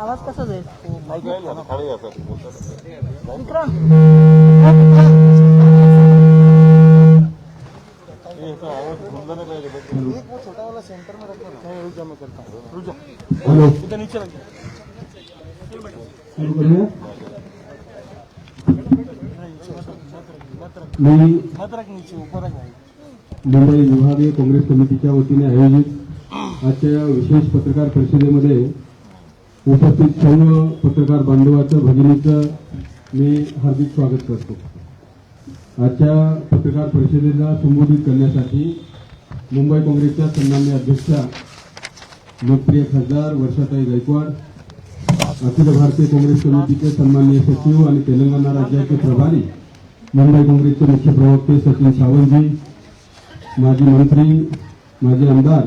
आवाज कसा जाईल छोटा वाला सेंटर में रखना रुक जा मैं करता हूँ रुक जा नीचे रख दो मुंबई विभागीय काँग्रेस समितीच्या वतीने आयोजित आजच्या या विशेष पत्रकार परिषदेमध्ये उपस्थित सर्व पत्रकार बांधवाचं भगिनीचं मी हार्दिक स्वागत करतो. आजच्या पत्रकार परिषदेला संबोधित करण्यासाठी मुंबई काँग्रेसच्या सन्मान्य अध्यक्षा लोकप्रिय खासदार वर्षाताई गायकवाड अखिल भारतीय काँग्रेस समितीचे सन्माननीय सचिव आणि तेलंगणा राज्याचे प्रभारी मुंबई काँग्रेसचे मुख्य प्रवक्ते सचिन सावंतजी माजी मंत्री माजी आमदार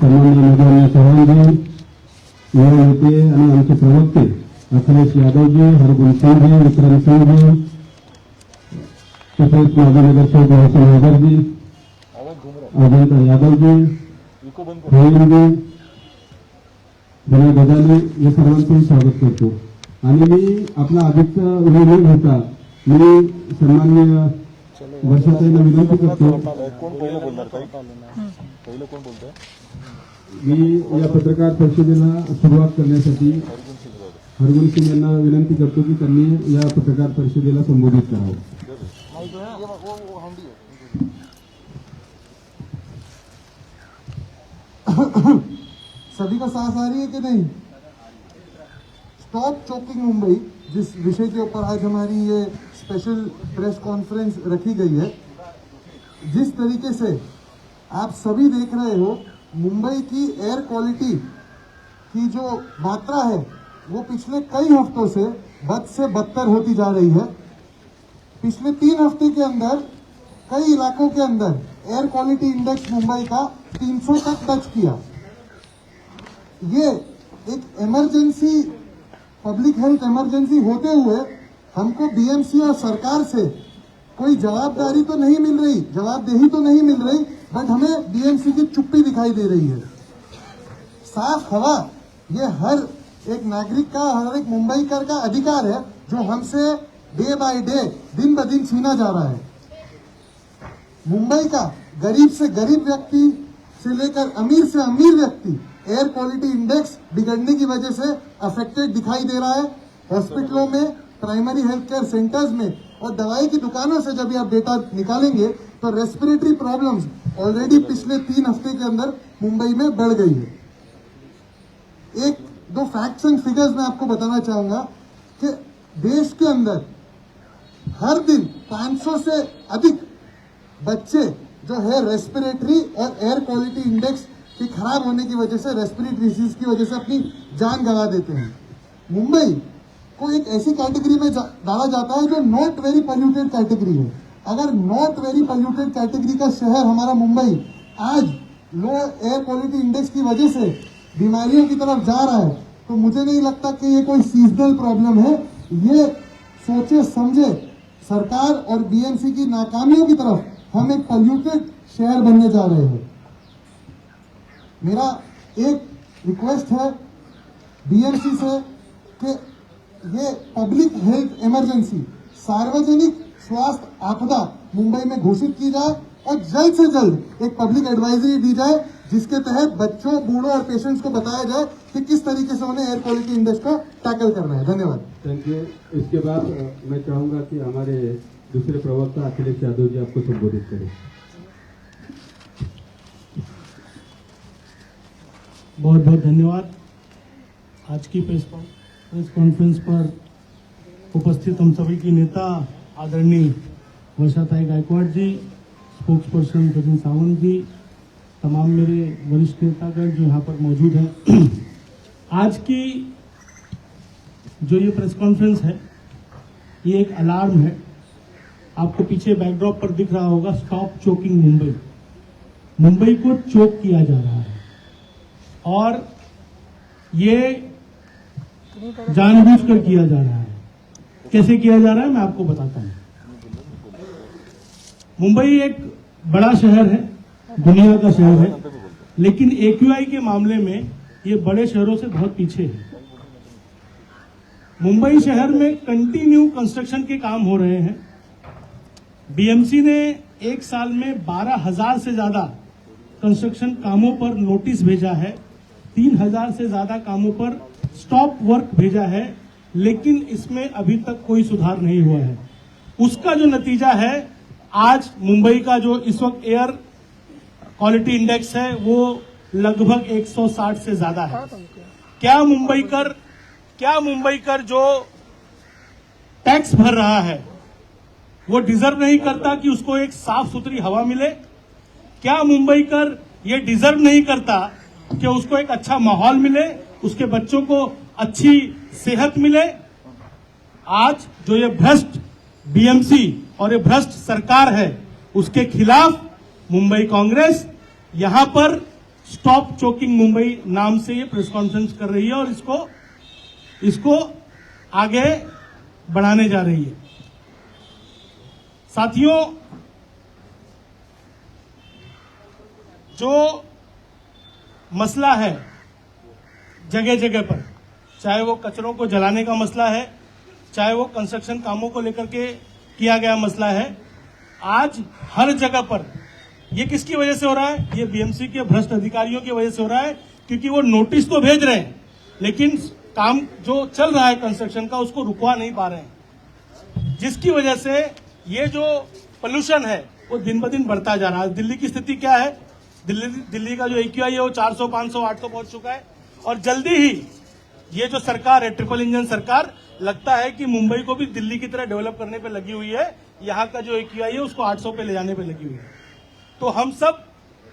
सन्माननीय मधुरण्य चव्हाणजी युवा नेते आणि आमचे प्रवक्ते अखिलेश यादवजी हरगुण सिंगजी विक्रम सिंगजी तसेच माजी नगरसेवक हसन हजरजी अजंता यादवजी रोहिणजी विनय गजाली या सर्वांचंही स्वागत करतो. आणि मी आपला अधिकचा वेळ होता. मी सन्मान्य विनंती करतो मी या पत्रकार परिषदेला सुरुवात करण्यासाठी हरगुण सिंग यांना विनंती करतो की त्यांनी या पत्रकार परिषदेला संबोधित करावं सभी का सांस आ रही है कि नहीं? स्टॉप चोकिंग मुंबई, जिस विषय के ऊपर आज हमारी ये स्पेशल प्रेस कॉन्फ्रेंस रखी गई है। जिस तरीके से आप सभी देख रहे हो, मुंबई की एयर क्वालिटी की जो मात्रा है, वो पिछले कई हफ्तों से बद से बदतर होती जा रही है। पिछले तीन हफ़्ते के अंदर, कई इलाकों के अंदर एयर क्वालिटी इंडेक्स मुंबई का 300 तक टच किया। ये एक इमरजेंसी पब्लिक हेल्थ इमरजेंसी होते हुए हमको बीएमसी और सरकार से कोई जवाबदारी तो नहीं मिल रही, जवाबदेही तो नहीं मिल रही, बट हमें बीएमसी की चुप्पी दिखाई दे रही है। साफ़ हवा, ये हर एक नागरिक का, हर एक मुंबईकर का अधिकार है, जो हमसे डे बाय डे दिन ब दिन छीना जा रहा है। मुंबई का गरीब से गरीब व्यक्ति से लेकर अमीर से अमीर व्यक्ति एयर क्वालिटी इंडेक्स बिगड़ने की वजह से अफेक्टेड दिखाई दे रहा है। हॉस्पिटलों में प्राइमरी हेल्थ केयर सेंटर्स में और दवाई की दुकानों से जब आप डेटा निकालेंगे तो रेस्पिरेटरी प्रॉब्लम्स ऑलरेडी पिछले तीन हफ़्ते के अंदर मुंबई में बढ़ गई है। एक, दो फैक्ट्स एंड फिगर्स मैं आपको बताना चाहूँगा कि देश के अंदर हर दिन 500 से अधिक बच्चे जो है रेस्पिरेटरी और एयर क्वालिटी इंडेक्स के खराब होने की वजह से रेस्पिरेटरी डिज़ीज़ की वजह से अपनी जान गंवा देते हैं। मुंबई को एक ऐसी कैटेगरी में डाला जाता है जो नॉट वेरी पॉल्यूटेड कैटेगरी है। अगर नॉट वेरी पॉल्यूटेड कैटेगरी का शहर हमारा मुंबई आज लो एयर क्वालिटी इंडेक्स की वजह से बीमारियों की तरफ़ जा रहा है तो मुझे नहीं लगता कि ये कोई सीजनल प्रॉब्लम है। ये सोचे समझे सरकार और बीएमसी की नाकामियों की तरफ़ हम एक पॉल्यूटेड शहर बनने जा रहे हैं। मेरा एक रिक्वेस्ट है बीएमसी से कि ये पब्लिक हेल्थ इमरजेंसी सार्वजनिक स्वास्थ्य आपदा मुंबई में घोषित की जाए और जल्द से जल्द एक पब्लिक एडवाइजरी दी जाए जिसके तहत बच्चों बूढ़ों और पेशेंट्स को बताया जाए कि किस तरीके से उन्हें एयर क्वालिटी इंडेक्स को टैकल करना है। धन्यवाद। थैंक यू इसके बाद मैं चाहूँगा कि हमारे दूसरे प्रवक्ता अखिलेश यादव जी आपको संबोधित करें। बहुत बहुत धन्यवाद। आज की प्रेस कॉन- प्रेस कॉन्फ्रेंस पर उपस्थित हम सभी की नेता, आदरणीय वर्षाताई गायकवाड़ जी स्पोक्स पर्सन सचिन सावंत जी, तमाम मेरे वरिष्ठ नेतागण जो यहाँ पर मौजूद हैं। आज की जो ये प्रेस कॉन्फ्रेंस है, ये एक अलार्म है। आपको पीछे बैकड्रॉप पर दिख रहा होगा स्टॉप चोकिंग मुंबई मुंबई को चोक किया जा रहा है। और ये जानबूझकर किया जा रहा है। कैसे किया जा रहा है, मैं आपको बताता हूँ। मुंबई एक बड़ा शहर है, दुनिया का शहर है, लेकिन एक्यूआई के मामले में ये बड़े शहरों से बहुत पीछे है। मुंबई शहर में कंटिन्यू कंस्ट्रक्शन के काम हो रहे हैं। बीएमसी ने एक साल में बारह हज़ार से ज़्यादा कंस्ट्रक्शन कामों पर नोटिस भेजा है। तीन हज़ार से ज़्यादा कामों पर स्टॉप वर्क भेजा है, लेकिन इसमें अभी तक कोई सुधार नहीं हुआ है। उसका जो नतीजा है, आज मुंबई का जो इस वक्त एयर क्वालिटी इंडेक्स है, वो लगभग 160 से ज़्यादा है। क्या मुंबई कर, क्या मुंबई कर जो टैक्स भर रहा है, वो डिजर्व नहीं करता कि उसको एक साफ़ सुथरी हवा मिले? क्या मुंबई कर ये डिजर्व नहीं करता कि उसको एक अच्छा माहौल मिले? उसके बच्चों को अच्छी सेहत मिले। आज जो ये भ्रष्ट बीएमसी और ये भ्रष्ट सरकार है, उसके खिलाफ मुंबई कांग्रेस यहाँ पर स्टॉप चोकिंग मुंबई नाम से ये प्रेस कॉन्फ्रेंस कर रही है और इसको इसको आगे बढ़ाने जा रही है। साथियों, जो मसला है जगह जगह पर। चाहे वो कचरों को जलाने का मसला है, चाहे वो कंस्ट्रक्शन कामों को लेकर के किया गया मसला है, आज हर जगह पर, ये किसकी वजह से हो रहा है? ये बीएमसी के भ्रष्ट अधिकारियों की वजह से हो रहा है, क्योंकि वो नोटिस तो भेज रहे हैं, लेकिन काम जो चल रहा है कंस्ट्रक्शन का, उसको रुकवा नहीं पा रहे हैं। जिसकी वजह से ये जो पोल्यूशन है, वो दिन ब दिन बढ़ता जा रहा है। दिल्ली की स्थिति क्या है? दिल्ली दिल्ली का जो एक्यूआई है, वो 400 500 800 पहुँच चुका है। और जल्दी ही ये जो सरकार है ट्रिपल इंजन सरकार, लगता है कि मुंबई को भी दिल्ली की तरह डेवलप करने पे लगी हुई है। यहाँ का जो एक है, उसको 800 पे ले जाने पे लगी हुई है। तो हम सब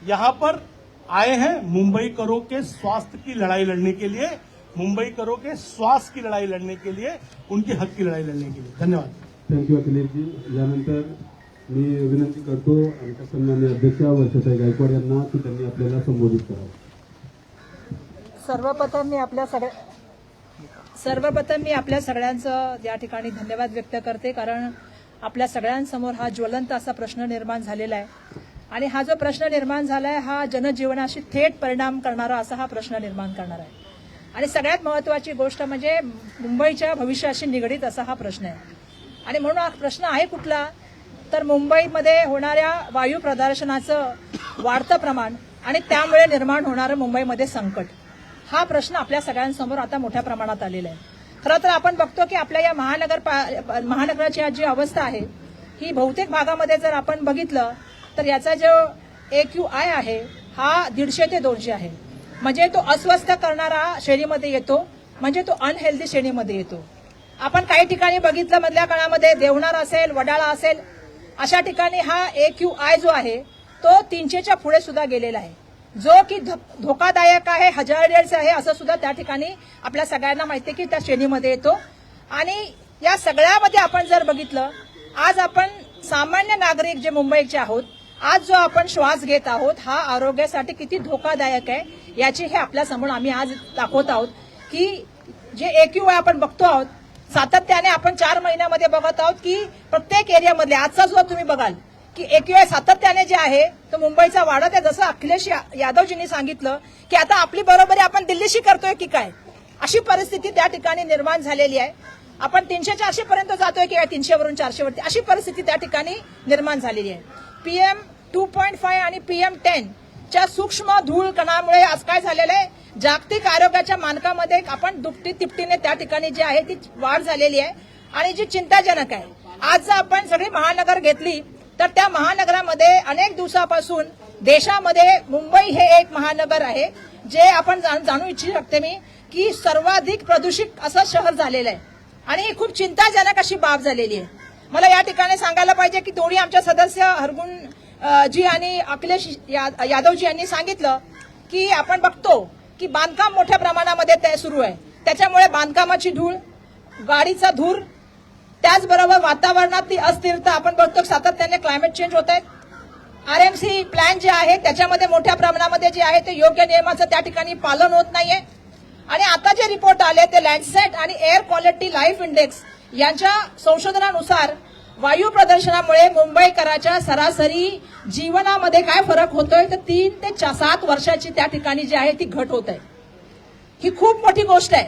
यहाँ पर आए हैं मुंबई करो के स्वास्थ्य की लड़ाई लड़ने के लिए, मुंबई करो के स्वास्थ्य की लड़ाई लड़ने के लिए, उनके हक की लड़ाई लड़ने के लिए। धन्यवाद। थँक्यू अखिलेशजी यानंतर मी विनंती करतो, आमच्या सन्मान्य अध्यक्ष वर्षाताई गायकवाड यांना की त्यांनी आपल्याला संबोधित करावं. सर्वप्रथम मी आपल्या सगळ्या सर्वप्रथम मी आपल्या सगळ्यांचं या ठिकाणी धन्यवाद व्यक्त करते कारण आपल्या सगळ्यांसमोर हा ज्वलंत असा प्रश्न निर्माण झालेला आहे. आणि हा जो प्रश्न निर्माण झाला आहे हा जनजीवनाशी थेट परिणाम करणारा असा हा प्रश्न निर्माण करणार आहे. आणि सगळ्यात महत्वाची गोष्ट म्हणजे मुंबईच्या भविष्याशी निगडीत असा हा प्रश्न आहे. आणि म्हणून हा प्रश्न आहे कुठला तर मुंबईमध्ये होणाऱ्या वायू प्रदर्शनाचं वाढतं प्रमाण आणि त्यामुळे निर्माण होणारं मुंबईमध्ये संकट. हा प्रश्न आपल्या सगळ्यांसमोर आता मोठ्या प्रमाणात आलेला आहे. खरं तर आपण बघतो की आपल्या या महानगर महानगराची आज जी अवस्था आहे ही बहुतेक भागामध्ये जर आपण बघितलं तर याचा जो ए क्यू आय आहे हा दीडशे ते दोनशे आहे. म्हणजे तो अस्वस्थ करणारा श्रेणीमध्ये येतो म्हणजे तो अनहेल्दी श्रेणीमध्ये येतो. आपण काही ठिकाणी बघितलं मधल्या काळामध्ये देवणार असेल वडाळा असेल अशा ठिकाणी हा ए क्यू आय जो आहे तो तीनशेच्या पुढे सुद्धा गेलेला आहे. जो की धोकादायक आहे हजार्डेड्स आहे असं सुद्धा त्या ठिकाणी आपल्या सगळ्यांना माहिती आहे की त्या श्रेणीमध्ये येतो. आणि या सगळ्यामध्ये आपण जर बघितलं आज आपण सामान्य नागरिक जे मुंबईचे आहोत आज जो आपण श्वास घेत आहोत हा आरोग्यासाठी किती धोकादायक आहे याची हे आपल्यासमोर आम्ही आज दाखवत आहोत की जे एक्यू आपण बघतो आहोत सातत्याने आपण चार महिन्यामध्ये बघत आहोत की प्रत्येक एरियामधले आजचा सुद्धा तुम्ही बघाल की एक्यूआय सातत्याने जे आहे तो मुंबईचा वाढत आहे. जसं अखिलेश या- यादवजींनी सांगितलं की आता आपली बरोबरी आपण दिल्लीशी करतोय की काय? अशी परिस्थिती त्या ठिकाणी निर्माण झालेली आहे. आपण तीनशे चारशे पर्यंत जातोय की तीनशेवरून चारशेवरती अशी परिस्थिती त्या ठिकाणी निर्माण झालेली आहे. पीएम टू पॉईंट फाय आणि पीएम टेन च्या सूक्ष्म धूळ कणामुळे आज काय झालेलं आहे? जागतिक आरोग्याच्या मानकामध्ये आपण दुपटी तिपटीने त्या ठिकाणी जी आहे ती वाढ झालेली आहे. आणि जी चिंताजनक आहे आज जर आपण सगळी महानगर घेतली तर त्या महानगरामध्ये अनेक दिवसापासून देशामध्ये मुंबई हे एक महानगर आहे जे आपण जाण- जाणू इच्छित शकते मी की सर्वाधिक प्रदूषित असं शहर झालेलं आहे. आणि ही खूप चिंताजनक अशी बाब झालेली आहे. मला या ठिकाणी सांगायला पाहिजे की दोन्ही आमच्या सदस्य हरगुण जी आणि अखिलेश यादवजी यांनी सांगितलं की आपण बघतो की बांधकाम मोठ्या प्रमाणामध्ये ते सुरू आहे. त्याच्यामुळे बांधकामाची धूळ गाडीचा धूर त्याचबरोबर वातावरणातली अस्थिरता आपण बघतो सातत्याने क्लायमेट चेंज होत आहे. आरएमसी प्लॅन जे आहे त्याच्यामध्ये मोठ्या प्रमाणामध्ये जे आहे ते योग्य नियमाचं त्या ठिकाणी पालन होत नाहीये. आणि आता जे रिपोर्ट आले ते लँडसेट आणि एअर क्वालिटी लाईफ इंडेक्स यांच्या संशोधनानुसार वायू प्रदर्शनामुळे मुंबईकराच्या सरासरी जीवनामध्ये काय फरक होतोय तर तीन ते सात वर्षाची त्या ठिकाणी जी आहे ती घट होत आहे. ही खूप मोठी गोष्ट आहे.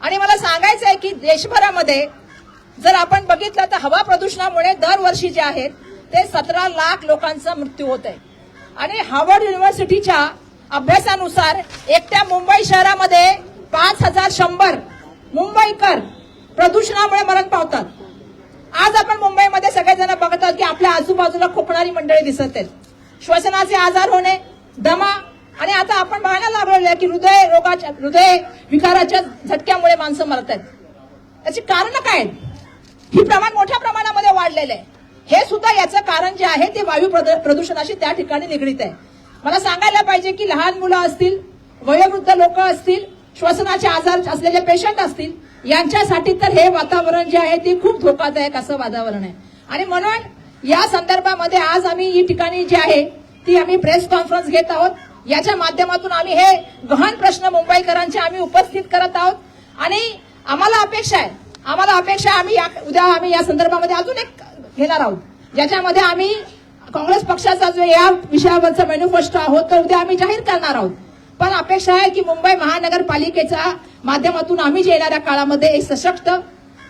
आणि मला सांगायचं आहे की देशभरामध्ये जर आपण बघितलं तर हवा प्रदूषणामुळे दरवर्षी जे आहेत ते सतरा लाख लोकांचा मृत्यू होत आहे आणि हार्वर्ड युनिव्हर्सिटीच्या अभ्यासानुसार एकट्या मुंबई शहरामध्ये पाच हजार शंभर मुंबईकर प्रदूषणामुळे मरण पावतात. आज आपण मुंबईमध्ये सगळेजण बघतात की आपल्या आजूबाजूला खोकणारी मंडळी दिसत आहेत. श्वसनाचे आजार होणे दमा आणि आता आपण पाहायला लागलेलो आहे की हृदय रोगाच्या हृदय विकाराच्या झटक्यामुळे माणसं मरत आहेत. त्याची कारण काय आहेत? ही प्रमाण मोठ्या प्रमाणामध्ये वाढलेलं आहे. हे सुद्धा याचं कारण जे आहे ते वायू प्रदूषणाशी त्या ठिकाणी निगडीत आहे. मला सांगायला पाहिजे की लहान मुलं असतील वयोवृद्ध लोक असतील श्वसनाचे आजार असलेले पेशंट असतील यांच्यासाठी तर हे वातावरण जे आहे ते खूप धोकादायक असं वातावरण आहे. आणि म्हणून या संदर्भामध्ये आज आम्ही ही ठिकाणी जी आहे ती आम्ही प्रेस कॉन्फरन्स घेत आहोत. याच्या माध्यमातून आम्ही हे गहन प्रश्न मुंबईकरांचे आम्ही उपस्थित करत आहोत. आणि आम्हाला अपेक्षा आहे आम्हाला अपेक्षा आहे आम्ही या- उद्या आम्ही या संदर्भामध्ये अजून एक घेणार आहोत. ज्याच्यामध्ये आम्ही काँग्रेस पक्षाचा जो या विषयावरचा मॅनिफेस्टो आहोत तर उद्या आम्ही जाहीर करणार आहोत. पण अपेक्षा आहे की मुंबई महानगरपालिकेच्या माध्यमातून आम्ही जे येणाऱ्या काळामध्ये एक सशक्त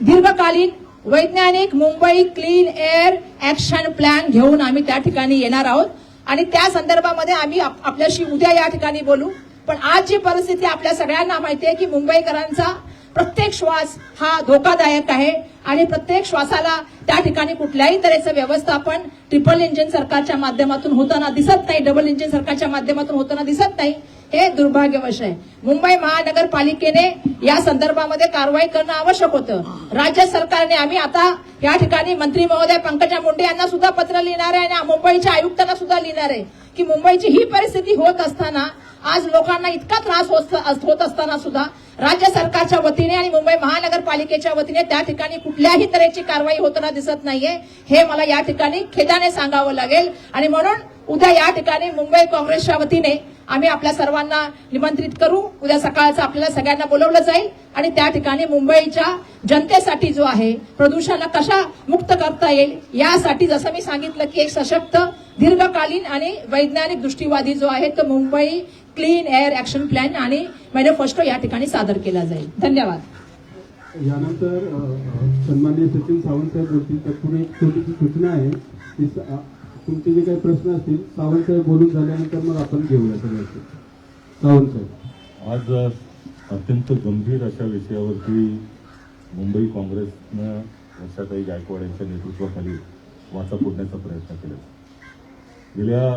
दीर्घकालीन वैज्ञानिक Mumbai clean air action plan घेऊन आम्ही त्या ठिकाणी येणार आहोत. आणि त्या संदर्भामध्ये आम्ही आप- आपल्याशी उद्या या ठिकाणी बोलू. पण आज जी परिस्थिती आपल्या सगळ्यांना माहिती आहे की मुंबईकरांचा प्रत्येक श्वास हा धोकादायक आहे आणि प्रत्येक श्वासाला त्या ठिकाणी कुठल्याही तऱ्हेचं व्यवस्थापन ट्रिपल इंजिन सरकारच्या माध्यमातून होताना दिसत नाही. डबल इंजिन सरकारच्या माध्यमातून होताना दिसत नाही. हे दुर्भाग्यवश आहे. मुंबई महानगरपालिकेने या संदर्भामध्ये कारवाई करणं आवश्यक होतं. राज्य सरकारने आम्ही आता या ठिकाणी मंत्री महोदय पंकजा मुंडे यांना सुद्धा पत्र लिहिणार आहे आणि मुंबईच्या आयुक्तांना सुद्धा लिहिणार आहे की मुंबईची ही परिस्थिती होत असताना आज लोकांना इतका त्रास होत होत असताना सुद्धा राज्य सरकारच्या वतीने आणि मुंबई महानगरपालिकेच्या वतीने त्या ठिकाणी कुठल्याही तऱ्हेची कारवाई होताना दिसत नाहीये. हे मला या ठिकाणी खेदाने सांगावं लागेल. आणि म्हणून उद्या या ठिकाणी मुंबई काँग्रेसच्या वतीने आम्ही आपल्या सर्वांना निमंत्रित करू. उद्या सकाळचं आपल्याला सगळ्यांना बोलवलं जाईल. आणि त्या ठिकाणी मुंबईच्या जनतेसाठी जो आहे प्रदूषण कशा मुक्त करता येईल यासाठी जसं मी सांगितलं की एक सशक्त दीर्घकालीन आणि वैज्ञानिक दृष्टीवादी जो आहे तो Mumbai clean air action plan आणि मॅनिफेस्टो या ठिकाणी सादर केला जाईल. धन्यवाद. यानंतर सन्माननीय सचिन सावंत साहेब बोलतील तर पुढे एक छोटीशी सूचना आहे तुमचे जे काही प्रश्न असतील सावंतसाहेब बोलून झाल्यानंतर मग आपण घेऊया सगळ्याचे सावंतसाहेब आज अत्यंत गंभीर अशा विषयावरती मुंबई काँग्रेसनं वर्षाताई गायकवाड यांच्या नेतृत्वाखाली वाचा फोडण्याचा प्रयत्न केला. गेल्या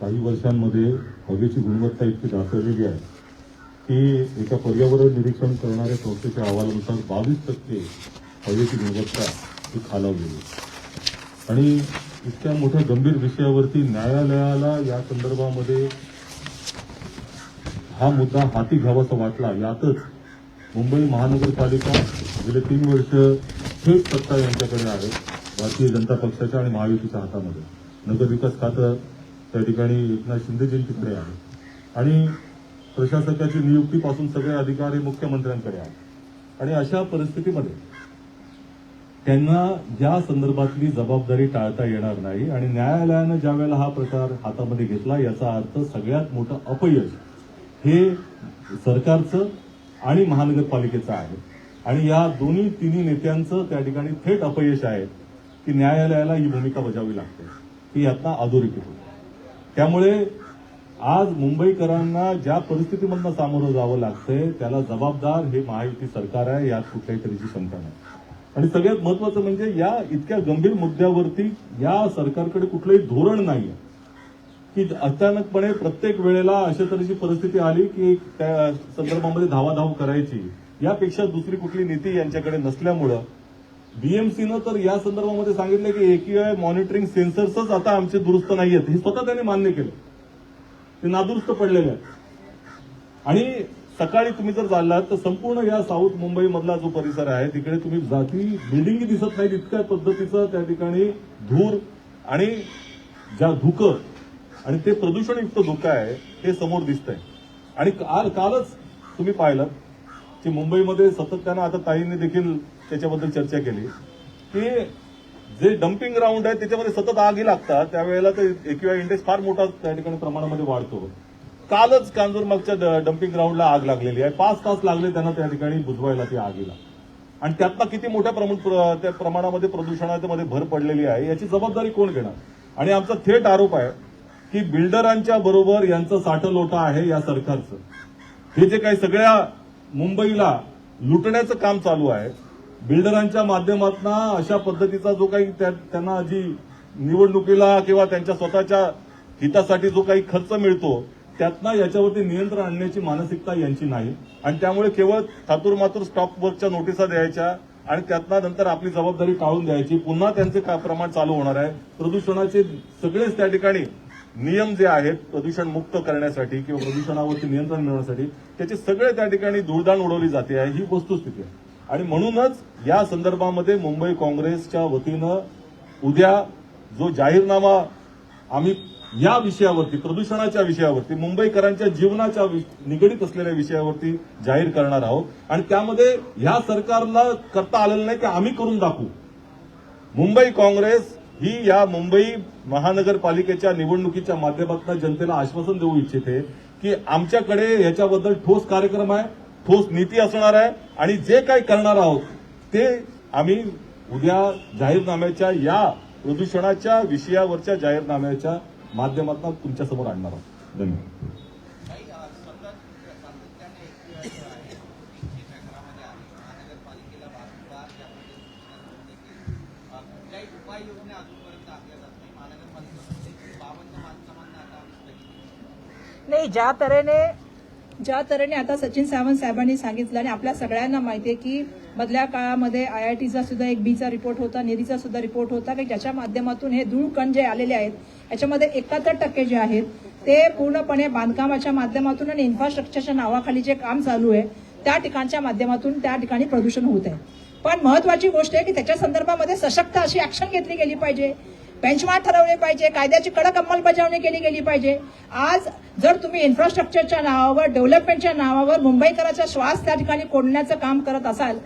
काही वर्षांमध्ये हवेची गुणवत्ता इतकी दाखवलेली आहे की एका पर्यावरण निरीक्षण करणाऱ्या संस्थेच्या अहवालानुसार बावीस टक्के हवेची गुणवत्ता ही खालावलेली आणि इतक्या मोठ्या गंभीर विषयावरती न्यायालयाला या संदर्भामध्ये हा मुद्दा हाती घ्यावासा वाटला. यातच मुंबई महानगरपालिका गेले तीन वर्ष थेट सत्ता यांच्याकडे आहे भारतीय जनता पक्षाच्या आणि महायुतीच्या हातामध्ये. नगर विकास खातं त्या ठिकाणी एकनाथ शिंदेजींकडे आहे. आणि प्रशासकाची नियुक्तीपासून सगळे अधिकार हे मुख्यमंत्र्यांकडे आहेत. आणि अशा परिस्थितीमध्ये त्यांना ज्या संदर्भातली जबाबदारी टाळता येणार नाही आणि न्यायालयानं ज्या वेळेला हा प्रकार हातामध्ये घेतला याचा अर्थ सगळ्यात मोठं अपयश हे सरकारचं आणि महानगरपालिकेचं आहे. आणि या दोन्ही तिन्ही नेत्यांचं त्या ठिकाणी थेट अपयश आहे की न्यायालयाला ही भूमिका बजावी लागते. ही यातना अधोरेखित होते. त्यामुळे आज मुंबईकरांना ज्या परिस्थितीमधनं सामोरं जावं लागतंय त्याला जबाबदार हे महायुती सरकार आहे यात कुठल्याही तऱ्हेची शंका नाही. आणि सगळ्यात महत्वाचं म्हणजे या इतक्या गंभीर मुद्द्यावरती या सरकारकडे कुठलंही धोरण नाहीये. की अचानकपणे प्रत्येक वेळेला अशा तऱ्हेची परिस्थिती आली की त्या संदर्भामध्ये धावाधाव करायची यापेक्षा दुसरी कुठली नीती यांच्याकडे नसल्यामुळं बीएमसीनं तर या संदर्भामध्ये सांगितलं की एकीआय मॉनिटरिंग सेन्सर्सच आता आमचे दुरुस्त नाही आहेत हे स्वतः त्यांनी मान्य केलं. ते नादुरुस्त पडलेले आहेत. आणि सकाळी तुम्ही जर चाललात तर संपूर्ण या साऊथ मुंबई मधला जो परिसर आहे तिकडे तुम्ही जाती बिल्डिंग दिसत नाहीत इतक्या पद्धतीचं त्या ठिकाणी धूर आणि ज्या धुकं आणि ते प्रदूषणयुक्त धुकं आहे हे समोर दिसतंय. आणि काल कालच तुम्ही पाहिलं की मुंबईमध्ये सातत्यानं आता ताईंनी देखील त्याच्याबद्दल चर्चा केली. की जे डम्पिंग ग्राउंड आहे त्याच्यामध्ये सतत आगी लागतात त्यावेळेला ते एक्युआय इंडेक्स फार मोठा त्या ठिकाणी प्रमाणामध्ये वाढतो. कालच कांजूरमागच्या डम्पिंग ग्राउंडला आग लागलेली आहे. पाच तास लागले त्यांना त्या ठिकाणी बुजवायला ती आगीला आणि त्यातला किती मोठ्या प्रमाण प्र- त्या प्रमाणामध्ये प्रदूषणामध्ये भर पडलेली आहे याची जबाबदारी कोण घेणार? आणि आमचा थेट आरोप आहे की बिल्डरांच्या बरोबर यांचं साठलोटा आहे या सरकारचं. हे जे काही सगळ्या मुंबईला लुटण्याचं काम चालू आहे बिल्डरांच्या माध्यमातून अशा पद्धतीचा जो काही त्या- त्यांना जी निवडणुकीला किंवा त्यांच्या स्वतःच्या हितासाठी जो काही खर्च मिळतो त्यातनं याच्यावरती नियंत्रण आणण्याची मानसिकता यांची नाही. आणि त्यामुळे केवळ थातूर मातूर स्टॉप वर्कच्या नोटिसा द्यायच्या आणि त्यातनं नंतर आपली जबाबदारी टाळून द्यायची. पुन्हा त्यांचे काय प्रमाण चालू होणार आहे. प्रदूषणाचे सगळेच त्या ठिकाणी नियम जे आहेत प्रदूषण मुक्त करण्यासाठी किंवा प्रदूषणावरती नियंत्रण मिळवण्यासाठी त्याचे सगळे त्या ठिकाणी धुळदाण उडवली जाते आहे. ही वस्तुस्थिती आहे. आणि म्हणूनच या संदर्भामध्ये मुंबई काँग्रेसच्या वतीनं उद्या जो जाहीरनामा आम्ही या विषयावरती प्रदूषणाच्या विषयावरती मुंबईकरांच्या जीवनाच्या निगडीत असलेल्या विषयावरती जाहीर करणार आहोत. आणि त्यामध्ये ह्या सरकारला करता आलेलं नाही की आम्ही करून दाखवू. मुंबई काँग्रेस ही या मुंबई महानगरपालिकेच्या निवडणुकीच्या माध्यमातून जनतेला आश्वासन देऊ इच्छिते की आमच्याकडे याच्याबद्दल ठोस कार्यक्रम आहे ठोस नीती असणार आहे आणि जे काही करणार आहोत ते आम्ही उद्या जाहीरनाम्याच्या या प्रदूषणाच्या विषयावरच्या जाहीरनाम्याच्या माध्यमातून तुमच्यासमोर आणणार आहोत. धन्यवाद. नाही ज्या तऱ्हेने ज्या तऱ्हेने आता सचिन सावंत साहेबांनी सांगितलं आणि आपल्या सगळ्यांना माहिती आहे की मधल्या काळामध्ये आय आय टीचा सुद्धा एक बीचा रिपोर्ट होता निरीचा सुद्धा रिपोर्ट होता की ज्याच्या माध्यमातून हे धूळ कण जे आलेले आहेत याच्यामध्ये एकाहत्तर टक्के जे आहेत ते पूर्णपणे बांधकामाच्या माध्यमातून आणि इन्फ्रास्ट्रक्चरच्या नावाखाली जे काम चालू आहे त्या ठिकाणच्या माध्यमातून त्या ठिकाणी प्रदूषण होत आहे. पण महत्वाची गोष्ट आहे की त्याच्या संदर्भामध्ये सशक्त अशी ऍक्शन घेतली गेली पाहिजे. बेंचमार्क ठरवले पाहिजे कायद्याची कडक अंमलबजावणी केली गेली पाहिजे. आज जर तुम्ही इन्फ्रास्ट्रक्चरच्या नावावर डेव्हलपमेंटच्या नावावर मुंबईकराचा श्वास त्या ठिकाणी कोंडण्याचं काम करत असाल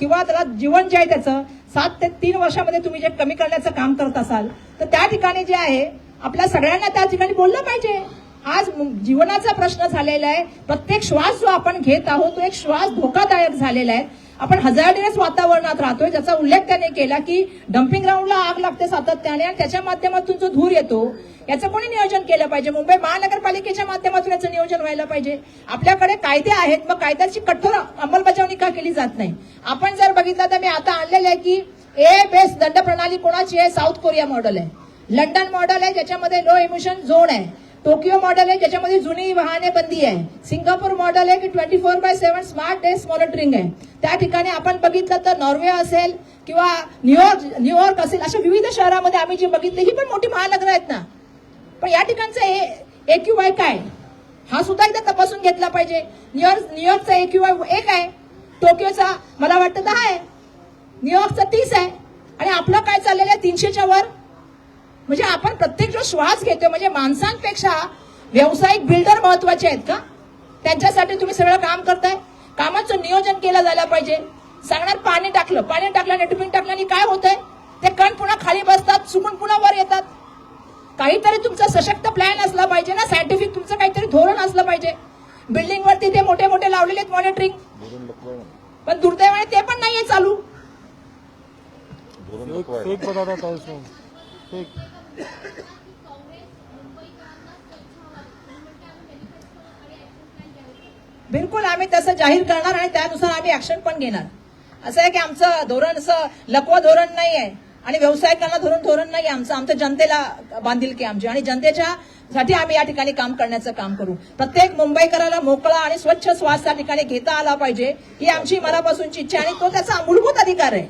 किंवा त्याला जीवन जे आहे त्याचं सात ते तीन वर्षामध्ये तुम्ही जे कमी करण्याचं काम करत असाल तर त्या ठिकाणी जे आहे आपल्या सगळ्यांना त्या ठिकाणी बोललं पाहिजे. आज जीवनाचा प्रश्न झालेला आहे. प्रत्येक श्वास जो आपण घेत आहोत तो एक श्वास धोकादायक झालेला आहे. आपण हजारडीनेच वातावरणात राहतोय ज्याचा उल्लेख त्याने केला की डम्पिंग ग्राउंडला आग लागते सातत्याने आणि त्याच्या माध्यमातून जो धूर येतो याचं कोणी नियोजन केलं पाहिजे? मुंबई महानगरपालिकेच्या माध्यमातून याचं नियोजन व्हायला पाहिजे? आपल्याकडे कायदे आहेत मग कायद्याची कठोर अंमलबजावणी का केली जात नाही? आपण जर बघितलं तर मी आता आणलेलं आहे की ए बेस दंड प्रणाली कोणाची आहे? साऊथ कोरिया मॉडेल आहे. लंडन मॉडेल आहे ज्याच्यामध्ये लो इमिशन झोन आहे. टोकियो मॉडेल आहे ज्याच्यामध्ये जुनी वाहने बंदी आहे. सिंगापूर मॉडेल आहे की twenty four by seven smart desk monitoring आहे. त्या ठिकाणी आपण बघितलं तर नॉर्वे असेल किंवा न्यूयॉर्क न्यूयॉर्क असेल अशा विविध शहरामध्ये आम्ही जी बघितली ही पण मोठी महानगर आहेत ना. पण या ठिकाणचं ए क्यू वाय काय? हा सुद्धा एकदा तपासून घेतला पाहिजे. न्यूयॉर्क न्यूयॉर्कचा ए क्यू वाय एक आहे. टोकियोचा मला वाटतं दहा आहे. न्यूयॉर्कचा तीस आहे. आणि आपलं काय चाललेलं आहे? तीनशेच्या वर म्हणजे आपण प्रत्येक जो श्वास घेतोय म्हणजे माणसांपेक्षा व्यावसायिक बिल्डर महत्त्वाचे आहेत का? त्यांच्यासाठी तुम्ही सगळं काम करताय. कामाचं नियोजन केलं जायला पाहिजे. सांगणार पाणी टाकलं. पाणी टाकलं नेटमिंग टाकलं आणि काय होतंय? ते कण पुन्हा खाली बसतात चुकून पुन्हा वर येतात. काहीतरी तुमचा सशक्त प्लॅन असला पाहिजे ना सायंटिफिक तुमचं काहीतरी धोरण असलं पाहिजे. बिल्डिंग वरती ते मोठे मोठे लावलेले आहेत मॉनिटरिंग पण दुर्दैवाने ते पण नाहीये चालू. फेक फेक बिलकुल आम्ही तसं जाहीर करणार आणि त्यानुसार आम्ही ऍक्शन पण घेणार. असं आहे की आमचं धोरण असं लकवा धोरण नाही आहे आणि व्यावसायिकांना धोरण धोरण नाही आमचं आमचं जनतेला बांधील की आमची. आणि जनतेच्या साठी आम्ही या ठिकाणी काम करण्याचं काम करू. प्रत्येक मुंबईकराला मोकळा आणि स्वच्छ श्वास त्या ठिकाणी घेता आला पाहिजे ही आमची मनापासूनची इच्छा आहे आणि तो त्याचा मूलभूत अधिकार आहे.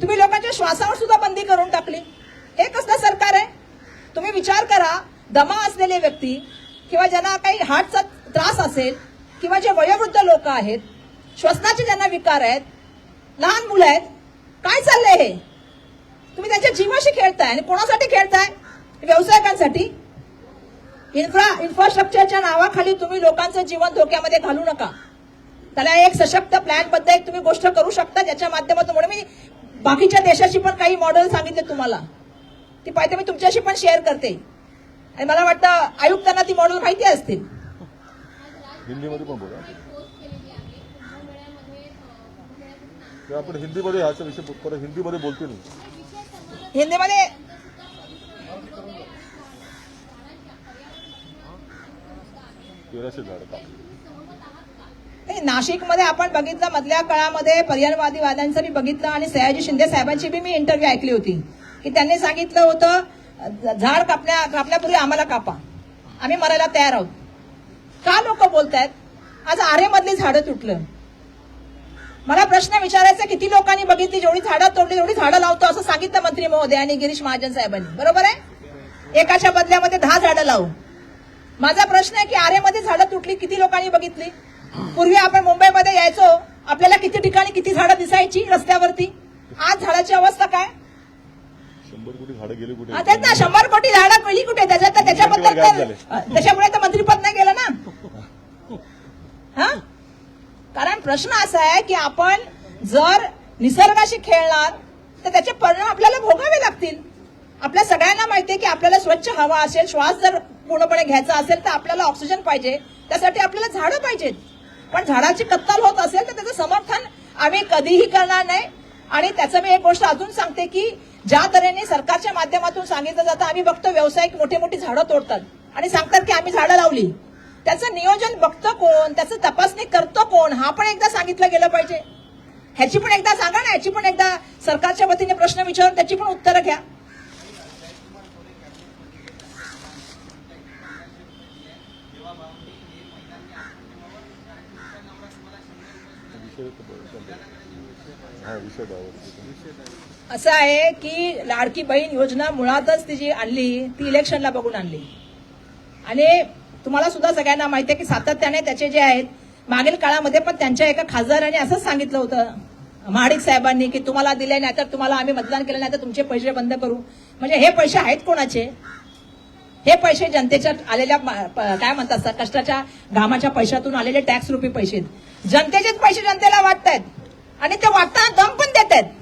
तुम्ही लोकांच्या श्वासावर सुद्धा बंदी करून टाकली. हे कसलं सरकार आहे. तुम्ही विचार करा दमा असलेले व्यक्ती किंवा ज्यांना काही हार्टचा त्रास असेल किंवा जे वयोवृद्ध लोक आहेत श्वसनाचे ज्यांना विकार आहेत लहान मुलं आहेत काय चाललंय हे? तुम्ही त्यांच्या जीवाशी खेळताय आणि कोणासाठी खेळताय? व्यावसायिकांसाठी? इन्फ्रा इन्फ्रास्ट्रक्चरच्या नावाखाली तुम्ही लोकांचं जीवन धोक्यामध्ये घालू नका. त्याला एक सशक्त प्लॅनबद्दल एक तुम्ही गोष्ट करू शकता ज्याच्या माध्यमातून म्हणून मी बाकीच्या देशाची पण काही मॉडेल सांगितले तुम्हाला. ती पाहिजे मी तुमच्याशी पण शेअर करते. आणि मला वाटतं आयुक्तांना ती मॉडेल माहिती असतील. हिंदीमध्ये पण बोला. आपण हिंदीमध्ये ह्याचा विषय परत हिंदीमध्ये बोलतील. हिंदीमध्ये तेराशे झाड नाशिकमध्ये आपण बघितलं मधल्या काळामध्ये पर्यावरणवादीवाद्यांचं मी बघितलं आणि सयाजी शिंदे साहेबांची बी मी इंटरव्ह्यू ऐकली होती. की त्यांनी सांगितलं होतं झाड कापण्या कापण्यापूर्वी आम्हाला कापा. आम्ही मरायला तयार आहोत. का लोक बोलतायत? आज आरेमधली झाडं तुटलं. मला प्रश्न विचारायचा किती लोकांनी बघितली जेवढी झाडं तोडली तेवढी झाडं लावतो असं सांगितलं मंत्री महोदय आणि गिरीश महाजन साहेबांनी. बरोबर आहे? एकाच्या बदल्यामध्ये दहा झाडं लावू. माझा प्रश्न आहे की आरेमध्ये झाडं तुटली किती लोकांनी बघितली? पूर्वी आपण मुंबईमध्ये यायचो आपल्याला किती ठिकाणी किती झाडं दिसायची रस्त्यावरती? आज झाडाची अवस्था काय? शंभर कोटी झाडं गेली कुठे? तेच ना शंभर कोटी झाडं पहिली कुठे? त्याच्यात त्याच्याबद्दल तर. त्याच्यामुळे तर मंत्रीपद नाही गेलं ना. हा? कारण प्रश्न असा आहे की आपण जर निसर्गाशी खेळणार तर त्याचे परिणाम आपल्याला भोगावे लागतील. आपल्या सगळ्यांना माहिती आहे की आपल्याला स्वच्छ हवा असेल श्वास जर पूर्णपणे घ्यायचा असेल तर आपल्याला ऑक्सिजन पाहिजे. त्यासाठी आपल्याला झाडं पाहिजेत. पण झाडाची कत्तल होत असेल तर त्याचं समर्थन आम्ही कधीही करणार नाही. आणि त्याचं मी एक गोष्ट अजून सांगते की ज्या तऱ्हेने सरकारच्या माध्यमातून सांगितलं जातं आम्ही बघतो व्यावसायिक मोठी मोठी झाडं तोडतात. आणि सांगतात की आम्ही झाडं लावली. त्याचं नियोजन बघतं कोण त्याचं तपासणी करतो कोण हा पण एकदा सांगितलं गेलं पाहिजे. ह्याची पण एकदा सांगा ना ह्याची पण एकदा सरकारच्या वतीने प्रश्न विचारून त्याची पण उत्तरं घ्या. विषय विषय असं आहे की लाडकी बहीण योजना मुळातच ती जी आणली ती इलेक्शनला बघून आणली. आणि तुम्हाला सुद्धा सगळ्यांना माहिती आहे की सातत्याने त्याचे जे आहेत मागील काळामध्ये पण त्यांच्या एका खासदाराने असंच सांगितलं होतं महाडिक साहेबांनी की तुम्हाला दिले नाही तर तुम्हाला आम्ही मतदान केलं नाही तर तुमचे पैसे बंद करू. म्हणजे हे पैसे आहेत कोणाचे? हे पैसे जनतेच्या आलेल्या प- काय म्हणतात सर, कष्टाच्या घामाच्या पैशातून आलेले टॅक्स रुपी पैसे आहेत. जनतेचेच पैसे जनतेला वाटत आहेत आणि ते वाटताना दम पण देत आहेत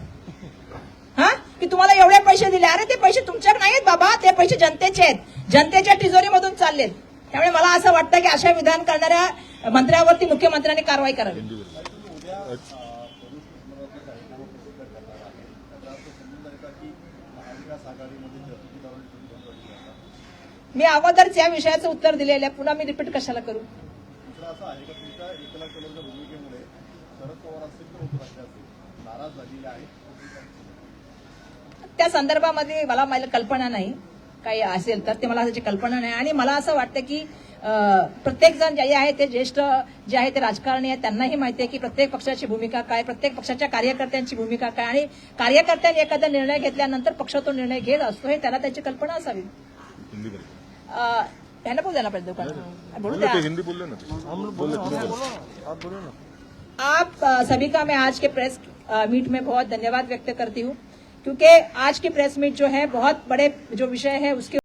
हा? की तुम्हाला एवढे पैसे दिले. अरे ते पैसे तुमच्याकडे नाहीत बाबा. ते पैसे जनतेचे आहेत. जनतेच्या तिजोरीमधून चाललेत. त्यामुळे मला असं वाटतं की अशा विधान करणाऱ्या मंत्र्यावरती मुख्यमंत्र्यांनी कारवाई करावी. मी अगोदरच या विषयाचं उत्तर दिलेलं आहे. पुन्हा मी रिपीट कशाला करू? त्या संदर्भामध्ये मला मला कल्पना नाही. काही असेल तर ते मला त्याची कल्पना नाही. आणि मला असं वाटतं की प्रत्येक जण जे आहे ते ज्येष्ठ जे आहे ते राजकारणी आहेत त्यांनाही माहिती आहे की प्रत्येक पक्षाची भूमिका काय प्रत्येक पक्षाच्या कार्यकर्त्यांची भूमिका काय. आणि कार्यकर्त्यांनी एखादा निर्णय घेतल्यानंतर पक्ष तो निर्णय घेत असतो हे त्याला त्याची कल्पना असावी. ह्यांना बोलू द्या ना पहिले दुकान बोलू द्या. आप बोलो ना. आप अ, सभी का मैं आज के प्रेस मीट में बहुत धन्यवाद व्यक्त करती हूँ। क्योंकि आज की प्रेस मीट जो है बहुत बड़े जो विषय है उसके